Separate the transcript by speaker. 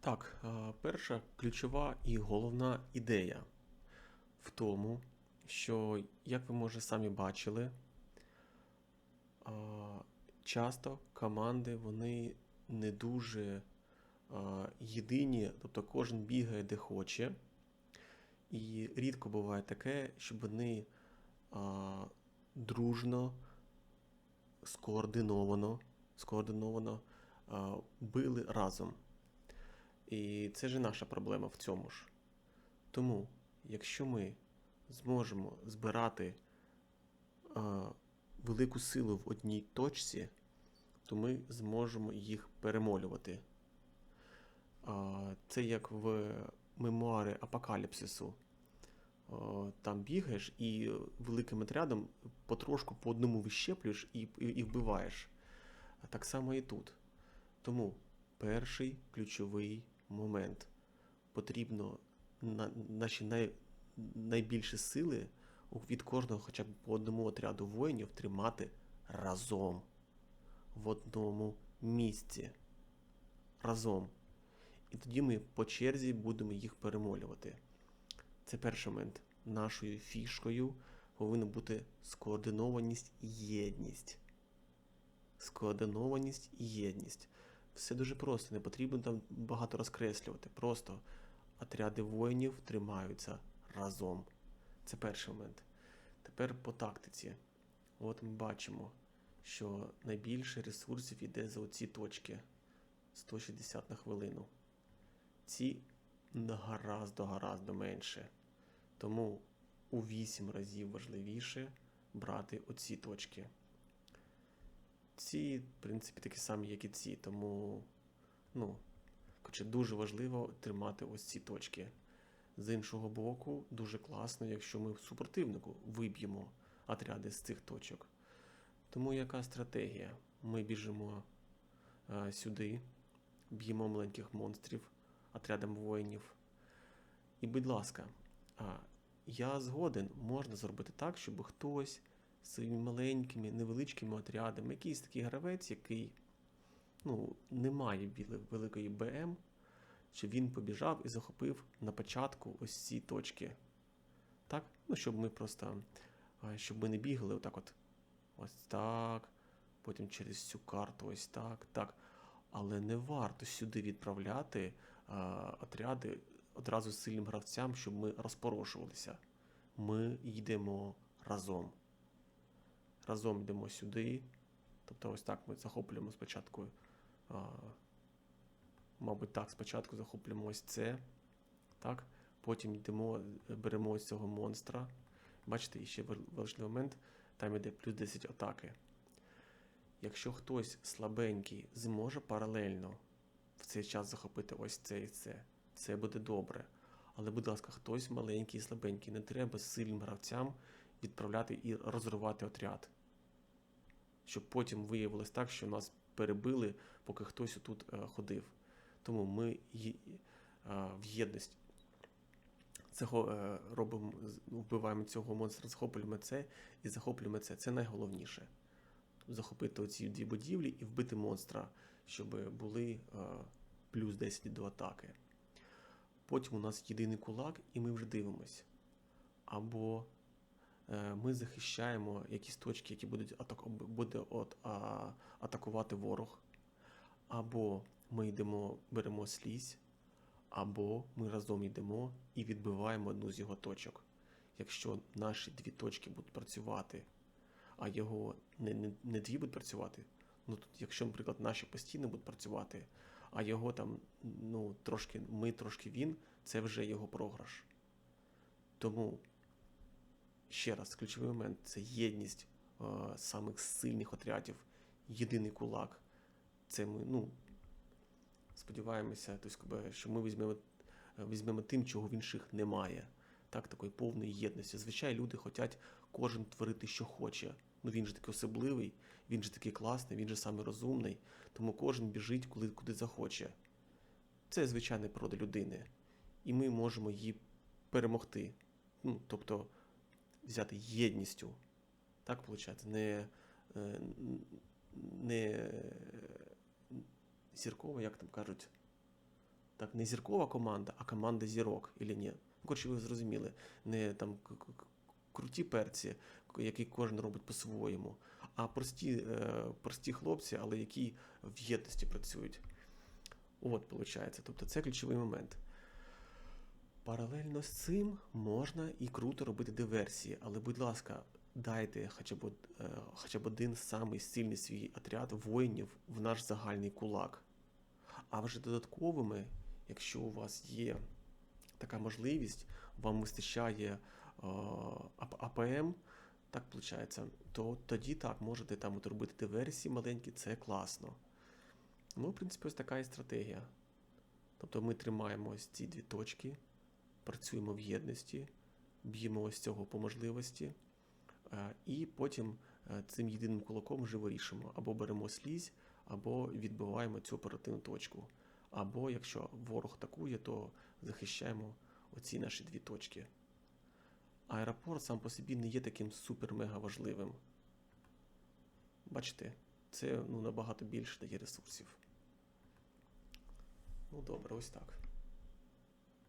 Speaker 1: Так, е, перша ключова і головна ідея в тому, що, як ви може самі бачили, е, часто команди вони не дуже е, єдині, тобто кожен бігає де хоче. І рідко буває таке, щоб вони дружно, скоординовано, скоординовано били разом. І це ж наша проблема в цьому ж. Тому, якщо ми зможемо збирати е, велику силу в одній точці, то ми зможемо їх перемолювати. Е, це як в мемуари апокаліпсису. Там бігаєш і великим отрядом потрошку по одному вищеплюєш і, і, і вбиваєш. Так само і тут. Тому перший ключовий момент. Потрібно на, наші най, найбільші сили від кожного хоча б по одному отряду воїнів тримати разом в одному місці. Разом. І тоді ми по черзі будемо їх перемолювати. Це перший момент. Нашою фішкою повинна бути скоординованість і єдність. Скоординованість і єдність. Все дуже просто, не потрібно там багато розкреслювати. Просто отряди воїнів тримаються разом. Це перший момент. Тепер по тактиці. От ми бачимо, що найбільше ресурсів йде за оці точки 160 на хвилину. Ці нагаразdo гаразд менше. Тому у 8 разів важливіше брати оці точки. Ці, в принципі, такі самі, як і ці, тому ну, коротше, дуже важливо тримати ось ці точки. З іншого боку, дуже класно, якщо ми супротивнику виб'ємо отряди з цих точок. Тому яка стратегія? Ми біжимо е, сюди, б'ємо маленьких монстрів отрядом воїнів. І, будь ласка, а, я згоден, можна зробити так, щоб хтось своїми маленькими, невеличкими отрядами, якийсь такий гравець, який ну, не має великої БМ, щоб він побіжав і захопив на початку ось ці точки. Так? Ну, щоб ми просто, щоб ми не бігали отак от. Ось так. Потім через цю карту ось так, так. Але не варто сюди відправляти а, отряди одразу з сильним гравцям, щоб ми розпорошувалися. Ми йдемо разом. Разом йдемо сюди. Тобто, ось так ми захоплюємо спочатку. А, мабуть, так, спочатку захоплюємо ось це. Так. Потім йдемо, беремо ось цього монстра. Бачите, ще важ- важливий момент, там іде плюс 10 атаки. Якщо хтось слабенький зможе паралельно в цей час захопити ось це і це, це буде добре. Але, будь ласка, хтось маленький і слабенький, не треба сильним гравцям відправляти і розривати отряд. Щоб потім виявилось так, що нас перебили, поки хтось тут ходив. Тому ми е, в єдність цього е, робимо, вбиваємо цього монстра, захоплюємо це і захоплюємо це. Це найголовніше. Захопити оці дві будівлі і вбити монстра, щоб були е, плюс 10 до атаки. Потім у нас єдиний кулак, і ми вже дивимось. Або е, ми захищаємо якісь точки, які будуть атаку, буде от, а, атакувати ворог. Або ми йдемо, беремо слізь, або ми разом йдемо і відбиваємо одну з його точок. Якщо наші дві точки будуть працювати, а його не, не, не дві будуть працювати, ну тут, якщо, наприклад, наші постійно будуть працювати, а його там, ну, трошки ми, трошки він, це вже його програш. Тому, ще раз, ключовий момент це єдність е, самих сильних отрядів, єдиний кулак. Це ми, ну, сподіваємося, тобто, що ми візьмемо, е, візьмемо тим, чого в інших немає. Так, такої повної єдності. Звичайно, люди хочуть кожен творити, що хоче. Ну він же такий особливий, він же такий класний, він же самий розумний, тому кожен біжить, коли куди захоче. Це звичайна природа людини. І ми можемо її перемогти. Ну, тобто взяти єдністю. Так виходить, не, е, не зірково, як там кажуть, так, не зіркова команда, а команда зірок, і ні. Ну, коротше, ви зрозуміли, не там круті перці, які кожен робить по-своєму, а прості, е, прості хлопці, але які в єдності працюють. От, виходить. Тобто це ключовий момент. Паралельно з цим можна і круто робити диверсії, але, будь ласка, дайте хоча б, е, хоча б один самий сильний свій отряд воїнів в наш загальний кулак. А вже додатковими, якщо у вас є така можливість, вам вистачає е, АПМ, так виходить, то тоді так, можете там от робити диверсії маленькі, це класно. Ну, в принципі, ось така і стратегія. Тобто ми тримаємо ось ці дві точки, працюємо в єдності, б'ємо ось цього по можливості, е, і потім е, цим єдиним кулаком вже вирішимо. Або беремо слізь, або відбиваємо цю оперативну точку. Або якщо ворог атакує, то захищаємо оці наші дві точки. Аеропорт сам по собі не є таким супер-мега важливим. Бачите, це ну, набагато більше дає ресурсів. Ну добре, ось так.